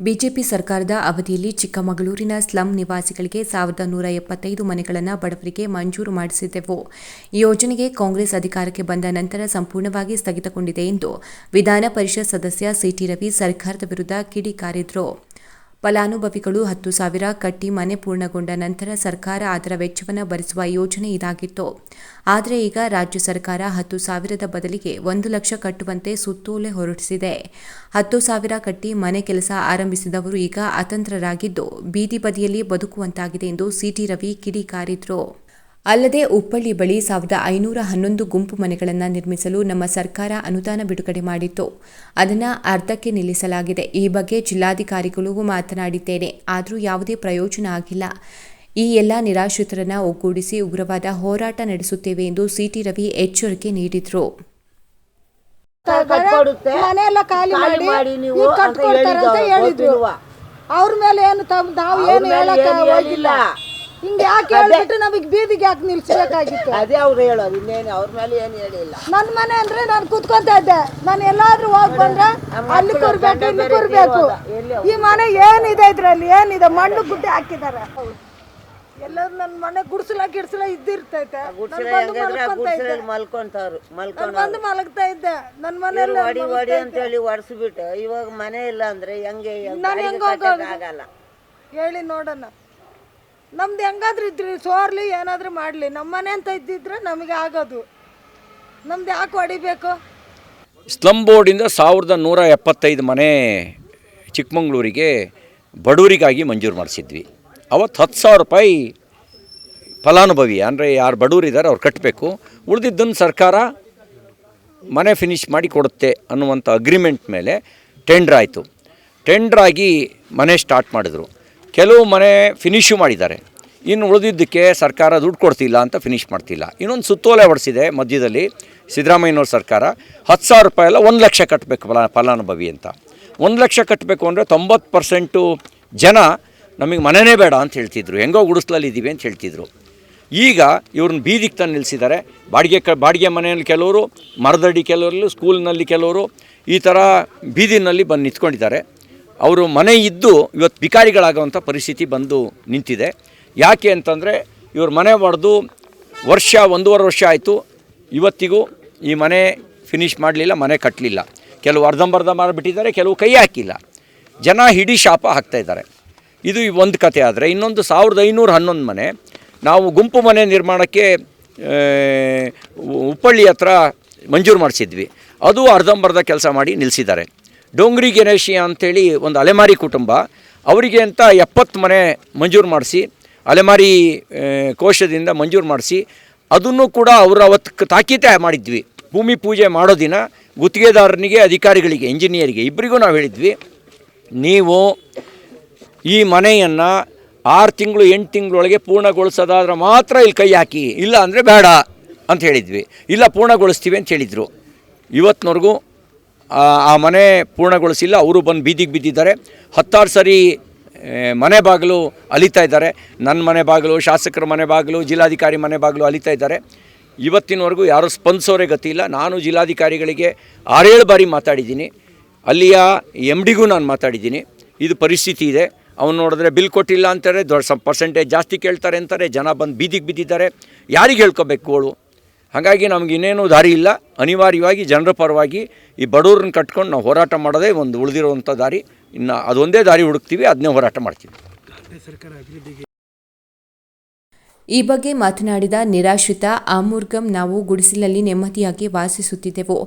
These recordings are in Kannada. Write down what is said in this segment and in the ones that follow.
ಬಿಜೆಪಿ ಸರ್ಕಾರದ ಅವಧಿಯಲ್ಲಿ ಚಿಕ್ಕಮಗಳೂರಿನ ಸ್ಲಂ ನಿವಾಸಿಗಳಿಗೆ ಸಾವಿರದ ನೂರ ಎಪ್ಪತ್ತೈದು ಮನೆಗಳನ್ನು ಬಡವರಿಗೆ ಮಂಜೂರು ಮಾಡಿಸಿದ್ದೆವು ಈ ಯೋಜನೆಗೆ ಕಾಂಗ್ರೆಸ್ ಅಧಿಕಾರಕ್ಕೆ ಬಂದ ನಂತರ ಸಂಪೂರ್ಣವಾಗಿ ಸ್ಥಗಿತಗೊಂಡಿದೆ ಎಂದು ವಿಧಾನ ಪರಿಷತ್ ಸದಸ್ಯ ಸಿಟಿ ರವಿ ಸರ್ಕಾರದ ವಿರುದ್ಧ ಕಿಡಿಕಾರಿದ್ರು. ಫಲಾನುಭವಿಗಳು ಹತ್ತು ಸಾವಿರ ಕಟ್ಟಿ ಮನೆ ಪೂರ್ಣಗೊಂಡ ನಂತರ ಸರ್ಕಾರ ಅದರ ವೆಚ್ಚವನ್ನು ಭರಿಸುವ ಯೋಜನೆ ಇದಾಗಿತ್ತು. ಆದರೆ ಈಗ ರಾಜ್ಯ ಸರ್ಕಾರ ಹತ್ತು ಸಾವಿರದ ಬದಲಿಗೆ ಒಂದು ಲಕ್ಷ ಕಟ್ಟುವಂತೆ ಸುತ್ತೋಲೆ ಹೊರಡಿಸಿದೆ ಹತ್ತು ಸಾವಿರ ಕಟ್ಟಿ ಮನೆ ಕೆಲಸ ಆರಂಭಿಸಿದವರು ಈಗ ಅತಂತ್ರರಾಗಿದ್ದು, ಬೀದಿ ಬದಿಯಲ್ಲಿ ಬದುಕುವಂತಾಗಿದೆ ಎಂದು ಸಿಟಿ ರವಿ ಕಿಡಿಕಾರಿದ್ರು. ಅಲ್ಲದೆ ಉಪ್ಪಳ್ಳಿ ಬಳಿ ಸಾವಿರದ ಐನೂರ ಹನ್ನೊಂದು ಗುಂಪು ಮನೆಗಳನ್ನು ನಿರ್ಮಿಸಲು ನಮ್ಮ ಸರ್ಕಾರ ಅನುದಾನ ಬಿಡುಗಡೆ ಮಾಡಿತ್ತು. ಅದನ್ನು ಅರ್ಧಕ್ಕೆ ನಿಲ್ಲಿಸಲಾಗಿದೆ. ಈ ಬಗ್ಗೆ ಜಿಲ್ಲಾಧಿಕಾರಿಗಳಿಗೂ ಮಾತನಾಡಿದ್ದೇನೆ. ಆದರೂ ಯಾವುದೇ ಪ್ರಯೋಜನ ಆಗಿಲ್ಲ. ಈ ಎಲ್ಲ ನಿರಾಶ್ರಿತರನ್ನು ಒಗ್ಗೂಡಿಸಿ ಉಗ್ರವಾದ ಹೋರಾಟ ನಡೆಸುತ್ತೇವೆ ಎಂದು ಸಿಟಿ ರವಿ ಎಚ್ಚರಿಕೆ ನೀಡಿದರು? ಅವ್ರ ಮೇಲೆ ಏನು ತಮ್ ನಾವು ಏನು ಹಿಂಗೆ ಯಾಕೆ ಹೇಳ್ಬಿಟ್ಟು ನಮಗೆ ಬೀದಿಗೆ ಯಾಕೆ ನಿಲ್ಸ್ಬೇಕಾಗಿತ್ತು? ಅದೇ ಅವ್ರು ಹೇಳೋದು ಇನ್ನೇನು ಅವ್ರ ಮೇಲೆ ಏನು ಹೇಳಿಲ್ಲ. ನನ್ನ ಮನೆ ಅಂದ್ರೆ ನಾನು ಕುತ್ಕೊಂತ ಇದ್ದೆ. ನಾನು ಎಲ್ಲಾದ್ರೂ ಹೋಗಿ ಬಂದ್ರೆ ಅಲ್ಲಿ ಕೂರ್ಬೇಕು ಇಲ್ಲಿ ಕೂರ್ಬೇಕು. ಈ ಮನೆ ಏನಿದೆ ಇದ್ರಲ್ಲಿ ಏನಿದೆ? ಮಣ್ಣು ಗುಡ್ಡೆ ಹಾಕಿದ್ದಾರೆ. ಎಲ್ಲರೂ ನನ್ನ ಮನೆ ಗುಡ್ಸಲ ಗಿಡ್ಸಲ ಇದ್ದಿರ್ತೈತೆ. ನಾನ್ ಬಂದು ಮಲ್ಕೊಂತಾರು ಮಲ್ಕೊಂಡು ಮಲಗ್ತಾ ಇದ್ದೆ. ನನ್ನ ಮನೆಯಲ್ಲಿ ವಾಡಿ ಅಂತ ಹೇಳಿ ಒಡ್ಸ್ಬಿಟ್ಟು ಇವಾಗ ಮನೆ ಇಲ್ಲ ಅಂದ್ರೆ ಹೆಂಗೆ? ನಾನು ಹೆಂಗ್? ಆಗಲ್ಲ. ಹೇಳಿ ನೋಡೋಣ. ನಮ್ದು ಹೆಂಗಾದ್ರೂ ಇದ್ರಿ ಸೋರ್ಲಿ ಏನಾದರೂ ಮಾಡಲಿ. ನಮ್ಮ ಮನೆ ಅಂತ ಇದ್ದಿದ್ರೆ ನಮಗೆ ಆಗೋದು. ನಮ್ದು ಯಾಕೆ ಹೊಡಿಬೇಕು? ಸ್ಲಮ್ ಬೋರ್ಡಿಂದ ಸಾವಿರದ ನೂರ ಎಪ್ಪತ್ತೈದು ಮನೆ ಚಿಕ್ಕಮಂಗ್ಳೂರಿಗೆ ಬಡವರಿಗಾಗಿ ಮಂಜೂರು ಮಾಡಿಸಿದ್ವಿ. ಅವತ್ತು ಹತ್ತು ಸಾವಿರ ರೂಪಾಯಿ ಫಲಾನುಭವಿ, ಅಂದರೆ ಯಾರು ಬಡವರಿದ್ದಾರೆ ಅವ್ರು ಕಟ್ಟಬೇಕು ಉಳಿದಿದ್ದನ್ನು ಸರ್ಕಾರ ಮನೆ ಫಿನಿಷ್ ಮಾಡಿ ಕೊಡುತ್ತೆ ಅನ್ನುವಂಥ ಅಗ್ರಿಮೆಂಟ್ ಮೇಲೆ ಟೆಂಡ್ರ್ ಆಯಿತು. ಟೆಂಡ್ರಾಗಿ ಮನೆ ಸ್ಟಾರ್ಟ್ ಮಾಡಿದ್ರು. ಕೆಲವು ಮನೆ ಫಿನಿಶು ಮಾಡಿದ್ದಾರೆ. ಇನ್ನು ಉಳಿದಿದ್ದಕ್ಕೆ ಸರ್ಕಾರ ದುಡ್ಡು ಕೊಡ್ತಿಲ್ಲ ಅಂತ ಫಿನಿಶ್ ಮಾಡ್ತಿಲ್ಲ. ಇನ್ನೊಂದು ಸುತ್ತೋಲೆ ಹೊಡಿಸಿದೆ ಮಧ್ಯದಲ್ಲಿ ಸಿದ್ದರಾಮಯ್ಯನವ್ರ ಸರ್ಕಾರ. ಹತ್ತು ಸಾವಿರ ರೂಪಾಯಿ ಎಲ್ಲ ಒಂದು ಲಕ್ಷ ಕಟ್ಟಬೇಕು ಫಲ, ಫಲಾನುಭವಿ ಅಂತ. ಒಂದು ಲಕ್ಷ ಕಟ್ಟಬೇಕು ಅಂದರೆ ತೊಂಬತ್ತು ಪರ್ಸೆಂಟು ಜನ ನಮಗೆ ಮನೆನೇ ಬೇಡ ಅಂತ ಹೇಳ್ತಿದ್ರು. ಹೆಂಗೋ ಗುಡಿಸ್ಲಲ್ಲಿ ಇದ್ದೀವಿ ಅಂತ ಹೇಳ್ತಿದ್ರು. ಈಗ ಇವ್ರನ್ನ ಬೀದಿಗೆ ತಂದು ನಿಲ್ಲಿಸಿದ್ದಾರೆ. ಬಾಡಿಗೆ ಕ, ಬಾಡಿಗೆ ಮನೆಯಲ್ಲಿ ಕೆಲವರು, ಮರದಡಿ ಕೆಲವರಲ್ಲೂ ಸ್ಕೂಲ್ನಲ್ಲಿ ಕೆಲವರು ಈ ಥರ ಬೀದಿನಲ್ಲಿ ಬಂದು ನಿಂತ್ಕೊಂಡಿದ್ದಾರೆ. ಅವರು ಮನೆ ಇದ್ದು ಇವತ್ತು ಭಿಕಾರಿಗಳಾಗುವಂಥ ಪರಿಸ್ಥಿತಿ ಬಂದು ನಿಂತಿದೆ. ಯಾಕೆ ಅಂತಂದರೆ ಇವ್ರ ಮನೆ ಹೊಡೆದು ವರ್ಷ ಒಂದೂವರೆ ವರ್ಷ ಆಯಿತು. ಇವತ್ತಿಗೂ ಈ ಮನೆ ಫಿನಿಷ್ ಮಾಡಲಿಲ್ಲ, ಮನೆ ಕಟ್ಟಲಿಲ್ಲ ಕೆಲವು ಅರ್ಧಂಬರ್ಧ ಮಾಡಿಬಿಟ್ಟಿದ್ದಾರೆ, ಕೆಲವು ಕೈ ಹಾಕಿಲ್ಲ. ಜನ ಹಿಡಿ ಶಾಪ ಹಾಕ್ತಾಯಿದ್ದಾರೆ ಇದು ಒಂದು ಕತೆ ಆದರೆ ಇನ್ನೊಂದು ಸಾವಿರದ ಐನೂರ ಹನ್ನೊಂದು ಮನೆ. ನಾವು ಗುಂಪು ಮನೆ ನಿರ್ಮಾಣಕ್ಕೆ ಉಪ್ಪಳ್ಳಿ ಹತ್ರ ಮಂಜೂರು ಮಾಡಿಸಿದ್ವಿ. ಅದು ಅರ್ಧಂಬರ್ಧ ಕೆಲಸ ಮಾಡಿ ನಿಲ್ಲಿಸಿದ್ದಾರೆ ಡೋಂಗ್ರಿ ಗಣೇಶಿ ಅಂಥೇಳಿ ಒಂದು ಅಲೆಮಾರಿ ಕುಟುಂಬ. ಅವರಿಗೆ ಅಂತ ಎಪ್ಪತ್ತು ಮನೆ ಮಂಜೂರು ಮಾಡಿಸಿ, ಅಲೆಮಾರಿ ಕೋಶದಿಂದ ಮಂಜೂರು ಮಾಡಿಸಿ, ಅದನ್ನು ಕೂಡ ಅವರು ಅವತ್ತು ತಾಕೀತೆ ಮಾಡಿದ್ವಿ. ಭೂಮಿ ಪೂಜೆ ಮಾಡೋ ದಿನ ಗುತ್ತಿಗೆದಾರನಿಗೆ, ಅಧಿಕಾರಿಗಳಿಗೆ ಇಂಜಿನಿಯರಿಗೆ ಇಬ್ಬರಿಗೂ ನಾವು ಹೇಳಿದ್ವಿ, ನೀವು ಈ ಮನೆಯನ್ನು ಆರು ತಿಂಗಳು, ಎಂಟು ತಿಂಗಳೊಳಗೆ ಪೂರ್ಣಗೊಳಿಸೋದಾದ್ರೆ ಮಾತ್ರ ಇಲ್ಲಿ ಕೈ ಹಾಕಿ, ಇಲ್ಲ ಅಂದರೆ ಬೇಡ ಅಂತ ಹೇಳಿದ್ವಿ. ಇಲ್ಲ, ಪೂರ್ಣಗೊಳಿಸ್ತೀವಿ ಅಂತ ಹೇಳಿದರು. ಇವತ್ತಿನವರೆಗೂ ಆ ಮನೆ ಪೂರ್ಣಗೊಳಿಸಿಲ್ಲ. ಅವರು ಬಂದು ಬೀದಿಗೆ ಬಿದ್ದಿದ್ದಾರೆ. ಹತ್ತಾರು ಸರಿ ಮನೆ ಬಾಗಿಲು ಅಲಿತಾ ಇದ್ದಾರೆ. ನನ್ನ ಮನೆ ಬಾಗಿಲು, ಶಾಸಕರ ಮನೆ ಬಾಗಿಲು, ಜಿಲ್ಲಾಧಿಕಾರಿ ಮನೆ ಬಾಗಿಲು ಅಲಿತಾ ಇದ್ದಾರೆ. ಇವತ್ತಿನವರೆಗೂ ಯಾರೂ ಸ್ಪಂದಿಸೋರೇ ಗತಿ ಇಲ್ಲ. ನಾನು ಜಿಲ್ಲಾಧಿಕಾರಿಗಳಿಗೆ ಆರೇಳು ಬಾರಿ ಮಾತಾಡಿದ್ದೀನಿ. ಅಲ್ಲಿಯ ಎಂ ಡಿಗೂ ನಾನು ಮಾತಾಡಿದ್ದೀನಿ. ಇದು ಪರಿಸ್ಥಿತಿ ಇದೆ. ಅವನು ನೋಡಿದ್ರೆ ಬಿಲ್ ಕೊಟ್ಟಿಲ್ಲ ಅಂತಾರೆ. ದೊಡ್ಡ ಪರ್ಸೆಂಟೇಜ್ ಜಾಸ್ತಿ ಕೇಳ್ತಾರೆ ಅಂತಾರೆ. ಜನ ಬಂದು ಬೀದಿಗೆ ಬಿದ್ದಿದ್ದಾರೆ. ಯಾರಿಗೆ ಹೇಳ್ಕೊಬೇಕು ಗೋಳು ಹಾಗಾಗಿ ನಮ್ಗೆ ಇನ್ನೇನು ದಾರಿ ಇಲ್ಲ. ಅನಿವಾರ್ಯವಾಗಿ ಜನರ ಪರವಾಗಿ ಈ ಬಡವ್ರನ್ನ ಕಟ್ಕೊಂಡು ನಾವು ಹೋರಾಟ ಮಾಡೋದೇ ಒಂದು ಉಳಿದಿರುವಂಥ ದಾರಿ. ಇನ್ನು ಅದೊಂದೇ ದಾರಿ ಹುಡುಕ್ತೀವಿ, ಅದನ್ನೇ ಹೋರಾಟ ಮಾಡ್ತೀವಿ. ಈ ಬಗ್ಗೆ ಮಾತನಾಡಿದ ನಿರಾಶ್ರಿತ ಆಮೂರ್ಗಂ ನಾವು ಗುಡಿಸಲಲ್ಲಿ ನೆಮ್ಮದಿಯಾಗಿ ವಾಸಿಸುತ್ತಿದ್ದೆವು.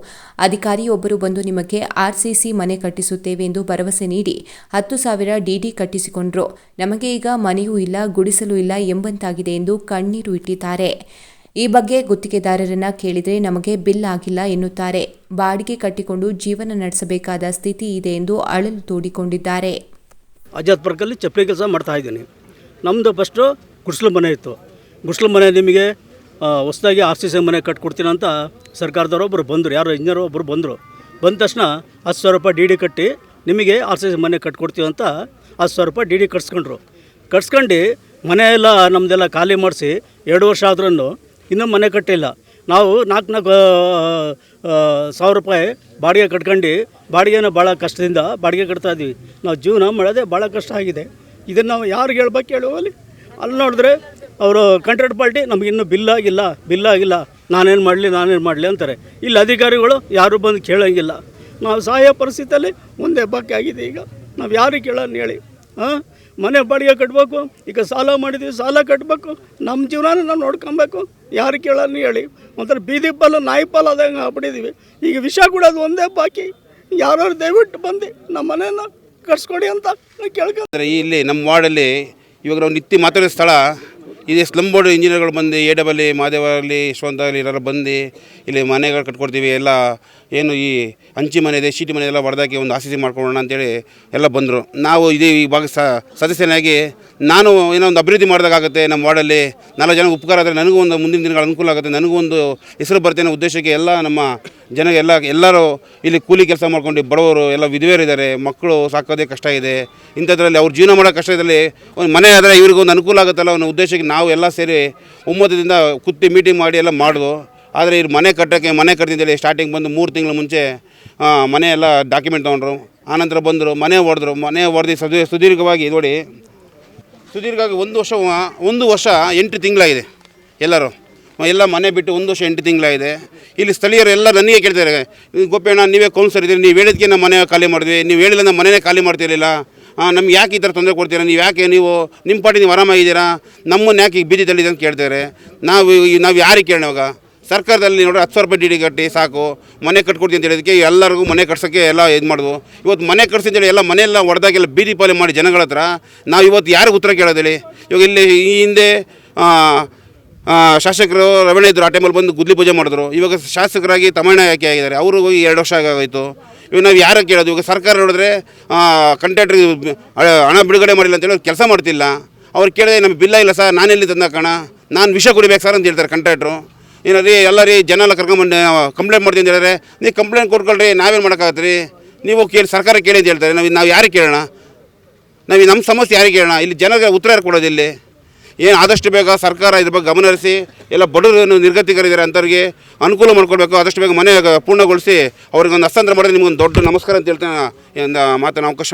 ಅಧಿಕಾರಿಯೊಬ್ಬರು ಬಂದು ನಿಮಗೆ ಆರ್ಸಿಸಿ ಮನೆ ಕಟ್ಟಿಸುತ್ತೇವೆ ಎಂದು ಭರವಸೆ ನೀಡಿ ಹತ್ತು ಸಾವಿರ ಡಿಡಿ ಕಟ್ಟಿಸಿಕೊಂಡ್ರು. ನಮಗೆ ಈಗ ಮನೆಯೂ ಇಲ್ಲ, ಗುಡಿಸಲು ಇಲ್ಲ ಎಂಬಂತಾಗಿದೆ ಎಂದು ಕಣ್ಣೀರು ಇಟ್ಟಿದ್ದಾರೆ. ಈ ಬಗ್ಗೆ ಗುತ್ತಿಗೆದಾರರನ್ನ ಕೇಳಿದರೆ ನಮಗೆ ಬಿಲ್ ಆಗಿಲ್ಲ ಎನ್ನುತ್ತಾರೆ. ಬಾಡಿಗೆ ಕಟ್ಟಿಕೊಂಡು ಜೀವನ ನಡೆಸಬೇಕಾದ ಸ್ಥಿತಿ ಇದೆ ಎಂದು ಅಳಲು ತೋಡಿಕೊಂಡಿದ್ದಾರೆ. ಅಜಾತ್ ಪಾರ್ಕಲ್ಲಿ ಚಪ್ಪಲಿ ಕೆಲಸ ಮಾಡ್ತಾ ಇದ್ದೀನಿ. ನಮ್ಮದು ಫಸ್ಟು ಗುಡ್ಸಲು ಮನೆ ಇತ್ತು. ಗುಡ್ಸಲು ಮನೆ ನಿಮಗೆ ಹೊಸದಾಗಿ ಆರ್ ಸಿ ಸಿ ಮನೆ ಕಟ್ಕೊಡ್ತೀನಿ ಅಂತ ಸರ್ಕಾರದವರು ಒಬ್ಬರು ಬಂದರು. ಯಾರೋ ಇಂಜಿನಿಯರ್ ಒಬ್ಬರು ಬಂದರು. ಬಂದ ತಕ್ಷಣ ಹತ್ತು ಸಾವಿರ ರೂಪಾಯಿ ಡಿ ಡಿ ಕಟ್ಟಿ ನಿಮಗೆ ಆರ್ ಸಿ ಸಿ ಮನೆ ಕಟ್ಕೊಡ್ತೀವಿ ಅಂತ ಹತ್ತು ಸಾವಿರ ರೂಪಾಯಿ ಡಿ ಡಿ ಕಟ್ಸ್ಕೊಂಡ್ರು. ಕಟ್ಸ್ಕೊಂಡು ಮನೆ ಎಲ್ಲ ನಮ್ಮದೆಲ್ಲ ಖಾಲಿ ಮಾಡಿಸಿ ಎರಡು ವರ್ಷ ಆದ್ರೂ ಇನ್ನೂ ಮನೆ ಕಟ್ಟಿಲ್ಲ. ನಾವು ನಾಲ್ಕು ನಾಲ್ಕು ಸಾವಿರ ರೂಪಾಯಿ ಬಾಡಿಗೆ ಕಟ್ಕೊಂಡು ಬಾಡಿಗೆನ ಭಾಳ ಕಷ್ಟದಿಂದ ಬಾಡಿಗೆ ಕಟ್ತಾ ಇದ್ದೀವಿ. ನಾವು ಜೀವನ ಮಾಡೋದೇ ಭಾಳ ಕಷ್ಟ ಆಗಿದೆ. ಇದನ್ನು ನಾವು ಯಾರಿಗೆ ಹೇಳ್ಬೇಕು ಹೇಳು ಅಲ್ಲಿ. ನೋಡಿದ್ರೆ ಅವರು ಕಾಂಟ್ರಾಕ್ಟ್ ಪಾರ್ಟಿ ನಮಗಿನ್ನೂ ಬಿಲ್ ಆಗಿಲ್ಲ ಬಿಲ್ ಆಗಿಲ್ಲ. ನಾನೇನು ಮಾಡಲಿ ನಾನೇನು ಮಾಡಲಿ ಅಂತಾರೆ. ಇಲ್ಲಿ ಅಧಿಕಾರಿಗಳು ಯಾರು ಬಂದು ಕೇಳೋಂಗಿಲ್ಲ. ನಾವು ಸಹಾಯ ಪರಿಸ್ಥಿತಿಯಲ್ಲಿ ಮುಂದೆ ಬಾಕಿ ಆಗಿದೆ ಈಗ. ನಾವು ಯಾರಿಗೆ ಕೇಳೋಣ ಹೇಳಿ, ಹಾಂ? ಮನೆ ಬಾಡಿಗೆ ಕಟ್ಟಬೇಕು ಈಗ ಸಾಲ ಮಾಡಿದ್ದೀವಿ ಸಾಲ ಕಟ್ಟಬೇಕು ನಮ್ಮ ಜೀವನ ನಾವು ನೋಡ್ಕೊಬೇಕು. ಯಾರು ಕೇಳೋನು ಹೇಳಿ. ಒಂಥರ ಬೀದಿ ಪಾಲು, ನಾಯಿ ಪಾಲು ಆದಂಗೆ ಆಗ್ಬಿಟ್ಟಿದ್ದೀವಿ ಈಗ ವಿಷ ಕೊಡೋದು ಒಂದೇ ಬಾಕಿ. ಯಾರು ದಯವಿಟ್ಟು ಬಂದು ನಮ್ಮ ಮನೆಯನ್ನು ಕಟ್ಸ್ಕೊಡಿ ಅಂತ ಕೇಳ್ಕೊಂಡ್ರೆ ಇಲ್ಲಿ ನಮ್ಮ ವಾರ್ಡಲ್ಲಿ ಇವಾಗ ನಾವು ನಿತ್ಯ ಮಾತಾಡೋ ಸ್ಥಳ ಇದೆ ಸ್ಲಮ್ ಬೋರ್ಡ್ ಇಂಜಿನಿಯರ್ಗಳು ಬಂದು ಎ ಡಬಲ್ ಇ ಮಾದೇವ ಆಗಲಿ, ಯಶವಂತ ಆಗಲಿ ಎಲ್ಲರೂ ಬಂದು ಇಲ್ಲಿ ಮನೆಗಳು ಕಟ್ಕೊಡ್ತೀವಿ. ಎಲ್ಲ ಏನು ಈ ಹಂಚಿ ಮನೆ ಇದೆ, ಶೀಟಿ ಮನೆ ಎಲ್ಲ ಹೊಡೆದಾಕಿ ಒಂದು ಆಸಿಸಿ ಮಾಡ್ಕೊಳ್ಳೋಣ ಅಂತೇಳಿ ಎಲ್ಲ ಬಂದರು. ನಾವು ಇದೇ ಈ ಭಾಗ ಸದಸ್ಯನಾಗಿ ನಾನು ಏನೋ ಒಂದು ಅಭಿವೃದ್ಧಿ ಮಾಡಿದಾಗುತ್ತೆ ನಮ್ಮ ವಾರ್ಡಲ್ಲಿ. ನಾಲ್ಕು ಜನ ಉಪಕಾರ ಆದರೆ ನನಗೂ ಒಂದು ಮುಂದಿನ ದಿನಗಳ ಅನುಕೂಲ ಆಗುತ್ತೆ. ನನಗೂ ಒಂದು ಹೆಸರು ಬರ್ತೇನೆ ಉದ್ದೇಶಕ್ಕೆ ಎಲ್ಲ ನಮ್ಮ ಜನ ಎಲ್ಲ ಎಲ್ಲರೂ ಇಲ್ಲಿ ಕೂಲಿ ಕೆಲಸ ಮಾಡ್ಕೊಂಡು ಬಡವರು ಎಲ್ಲ ವಿಧವೆಯರಿದ್ದಾರೆ, ಮಕ್ಕಳು ಸಾಕೋದೇ ಕಷ್ಟ ಇದೆ. ಇಂಥದ್ರಲ್ಲಿ ಅವ್ರು ಜೀವನ ಮಾಡೋ ಕಷ್ಟ ಇದರಲ್ಲಿ ಒಂದು ಮನೆ ಆದರೆ ಇವ್ರಿಗೊಂದು ಅನುಕೂಲ ಆಗುತ್ತಲ್ಲ ಅನ್ನೋ ಉದ್ದೇಶಕ್ಕೆ ನಾವು ಎಲ್ಲ ಸೇರಿ ಒಮ್ಮತದಿಂದ ಕುತ್ತಿ ಮೀಟಿಂಗ್ ಮಾಡಿ ಎಲ್ಲ ಮಾಡಿದ್ವು ಆದರೆ ಇವ್ರು ಮನೆ ಕಟ್ಟೋಕ್ಕೆ, ಮನೆ ಕಟ್ತಿದ್ದೇಳಿ ಸ್ಟಾರ್ಟಿಂಗ್ ಬಂದು ಮೂರು ತಿಂಗಳ ಮುಂಚೆ ಮನೆ ಎಲ್ಲ ಡಾಕ್ಯುಮೆಂಟ್ ತೊಗೊಂಡ್ರು. ಆನಂತರ ಬಂದರು, ಮನೆ ಹೊಡೆದ್ರು ಮನೆ ಹೊಡೆದು ಸುದೀ, ಸುದೀರ್ಘವಾಗಿ ನೋಡಿ, ಸುದೀರ್ಘವಾಗಿ ಒಂದು ವರ್ಷ ಒಂದು ವರ್ಷ ಎಂಟು ತಿಂಗಳಾಗಿದೆ ಎಲ್ಲರೂ. ಎಲ್ಲ ಮನೆ ಬಿಟ್ಟು ಒಂದು ವರ್ಷ ಎಂಟು ತಿಂಗಳಾಗಿದೆ. ಇಲ್ಲಿ ಸ್ಥಳೀಯರು ಎಲ್ಲ ನನಗೆ ಕೇಳ್ತಾರೆ ಗೋಪಿಯಣ್ಣ ನೀವೇ ಕೌನ್ಸರ್ ಇದ್ದೀರಿ, ನೀವು ಹೇಳಿದ್ಕೆ ನಮ್ಮ ಮನೆ ಖಾಲಿ ಮಾಡಿದ್ವಿ, ನೀವು ಹೇಳಿಲ್ಲ ನಮ್ಮ ಮನೆಯೇ ಖಾಲಿ ಮಾಡ್ತಿರಲಿಲ್ಲ. ನಮ್ಗೆ ಯಾಕೆ ಈ ಥರ ತೊಂದರೆ ಕೊಡ್ತೀರಾ? ನೀವು ಯಾಕೆ ನೀವು, ನಿಮ್ಮ ಪಾಟಿ ನೀವು ಆರಾಮಾಗಿದ್ದೀರಾ? ನಮ್ಮನ್ನು ಯಾಕೆ ಈಗ ಬೀದಿ ಅಂತ ಕೇಳ್ತಾರೆ. ನಾವು ನಾವು ಯಾರಿಗೆ ಕೇಳೋವಾಗ ಸರ್ಕಾರದಲ್ಲಿ ನೋಡ್ರಿ ಹತ್ತು ಸಾವಿರ ರೂಪಾಯಿ ಡಿ ಡಿ ಕಟ್ಟಿ, ಸಾಕು. ಮನೆ ಕಟ್ಕೊಡ್ತೀನಿ ಅಂತ ಹೇಳಿದಕ್ಕೆ ಎಲ್ಲರಿಗೂ ಮನೆ ಕಟ್ಸೋಕ್ಕೆ ಎಲ್ಲ ಇದು ಮಾಡಿದ್ವು ಇವತ್ತು ಮನೆ ಕಟ್ಸಿ ಅಂತೇಳಿ ಎಲ್ಲ ಮನೆಯೆಲ್ಲ ಹೊಡೆದಾಗೆಲ್ಲ ಬೀದಿ ಪಾಲಿ ಮಾಡಿ ಜನಗಳ ಹತ್ರ, ನಾವು ಇವತ್ತು ಯಾರಿಗೆ ಉತ್ತರ ಕೇಳೋದಿಲ್ಲ. ಇವಾಗ ಇಲ್ಲಿ ಈ ಹಿಂದೆ ಶಾಸಕರು ರಮಣ ಇದ್ದರು ಆ ಟೈಮಲ್ಲಿ ಬಂದು ಗುದ್ಲಿ ಪೂಜೆ ಮಾಡಿದ್ರು. ಇವಾಗ ಶಾಸಕರಾಗಿ ತಮಣ್ಣ ಆಯ್ಕೆ ಆಗಿದ್ದಾರೆ. ಅವರು ಹೋಗಿ ಎರಡು ವರ್ಷ ಆಗೋಯ್ತು ಇವಾಗ ನಾವು ಯಾರು ಕೇಳೋದು? ಇವಾಗ ಸರ್ಕಾರ ನೋಡಿದ್ರೆ ಕಂಟ್ರಾಕ್ಟ್ರಿ ಹಣ ಬಿಡುಗಡೆ ಮಾಡಿಲ್ಲ ಅಂತೇಳಿ ಅವ್ರು ಕೆಲಸ ಮಾಡ್ತಿಲ್ಲ. ಅವ್ರು ಕೇಳಿದ್ರೆ, ನಮಗೆ ಬಿಲ್ಲ ಇಲ್ಲ ಸರ್ ನಾನೆಲ್ಲಿ ತಂದಾಕಣ ನಾನು ವಿಷ ಕುಡಿಬೇಕು ಸರ್ ಅಂತ ಹೇಳ್ತಾರೆ ಕಂಟ್ರಾಕ್ಟ್ರು ಏನೋ ರೀ ಎಲ್ಲ ರೀ, ಜನ ಎಲ್ಲ ಕರ್ಕೊಂಬಂದು ಕಂಪ್ಲೇಂಟ್ ಮಾಡ್ತೀನಿ ಅಂತ ಹೇಳಿದ್ರೆ, ನೀವು ಕಂಪ್ಲೇಂಟ್ ಕೊಟ್ಕೊಳ್ರಿ, ನಾವೇನು ಮಾಡೋಕ್ಕಾಗತ್ತೆ ನೀವು ಕೇಳಿ, ಸರ್ಕಾರ ಕೇಳಿ ಅಂತ ಹೇಳ್ತಾರೆ. ನಾವು ನಾವು ಯಾರಿಗೆ ಕೇಳೋಣ? ನಾವು ನಮ್ಮ ಸಮಸ್ಯೆ ಯಾರಿಗೆ ಕೇಳೋಣ? ಇಲ್ಲಿ ಜನರಿಗೆ ಉತ್ತರ ಯಾರು ಕೊಡೋದು ಇಲ್ಲಿ? ಏನು ಆದಷ್ಟು ಬೇಗ ಸರ್ಕಾರ ಇದ್ರ ಬಗ್ಗೆ ಗಮನ ಹರಿಸಿ, ಎಲ್ಲ ಬಡವರು ನಿರ್ಗತಿಕರಿದ್ದಾರೆ ಅಂಥವ್ರಿಗೆ ಅನುಕೂಲ ಮಾಡಿಕೊಡ್ಬೇಕು, ಆದಷ್ಟು ಬೇಗ ಮನೆ ಪೂರ್ಣಗೊಳಿಸಿ ಅವ್ರಿಗೆ ಒಂದು ಹಸ್ತಾಂತರ ಮಾಡಿದ್ರೆ ನಿಮ್ಗೊಂದು ದೊಡ್ಡ ನಮಸ್ಕಾರ ಅಂತ ಹೇಳ್ತೇನೆ ಒಂದು ಮಾತನ್ನು ಅವಕಾಶ